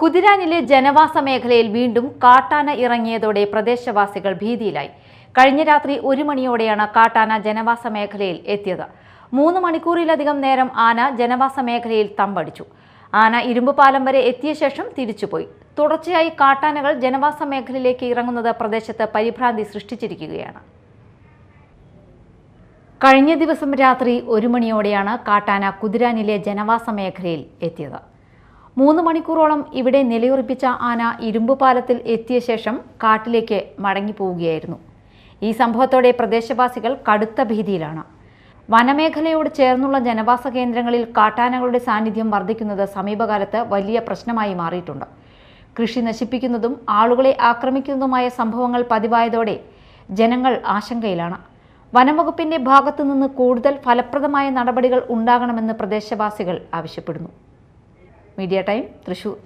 കുതിരാനിലെ ജനവാസ മേഖലയിൽ വീണ്ടും കാട്ടാന ഇറങ്ങിയതോടെ പ്രദേശവാസികൾ ഭീതിയിലായി. കഴിഞ്ഞ രാത്രി ഒരു മണിയോടെയാണ് കാട്ടാന ജനവാസ മേഖലയിൽ എത്തിയത്. മൂന്ന് മണിക്കൂറിലധികം നേരം ആന ജനവാസ മേഖലയിൽ തമ്പടിച്ചു. ആന ഇരുമ്പുപാലം വരെ എത്തിയ ശേഷം തിരിച്ചുപോയി. തുടർച്ചയായി കാട്ടാനകൾ ജനവാസ മേഖലയിലേക്ക് ഇറങ്ങുന്നത് പ്രദേശത്ത് പരിഭ്രാന്തി സൃഷ്ടിച്ചിരിക്കുകയാണ്. കഴിഞ്ഞ ദിവസം രാത്രി ഒരു മണിയോടെയാണ് കാട്ടാന കുതിരാനിലെ ജനവാസ മേഖലയിൽ എത്തിയത്. മൂന്ന് മണിക്കൂറോളം ഇവിടെ നിലയുറപ്പിച്ച ആന ഇരുമ്പുപാലത്തിൽ എത്തിയ ശേഷം കാട്ടിലേക്ക് മടങ്ങിപ്പോവുകയായിരുന്നു ഈ സംഭവത്തോടെ പ്രദേശവാസികൾ കടുത്ത ഭീതിയിലാണ്. വനമേഖലയോട് ചേർന്നുള്ള ജനവാസ കേന്ദ്രങ്ങളിൽ കാട്ടാനകളുടെ സാന്നിധ്യം വർദ്ധിക്കുന്നത് സമീപകാലത്ത് വലിയ പ്രശ്നമായി മാറിയിട്ടുണ്ട്. കൃഷി നശിപ്പിക്കുന്നതും ആളുകളെ ആക്രമിക്കുന്നതുമായ സംഭവങ്ങൾ പതിവായതോടെ ജനങ്ങൾ ആശങ്കയിലാണ്. വനംവകുപ്പിന്റെ ഭാഗത്തുനിന്ന് കൂടുതൽ ഫലപ്രദമായ നടപടികൾ ഉണ്ടാകണമെന്ന് പ്രദേശവാസികൾ ആവശ്യപ്പെടുന്നു. Media time Thrissur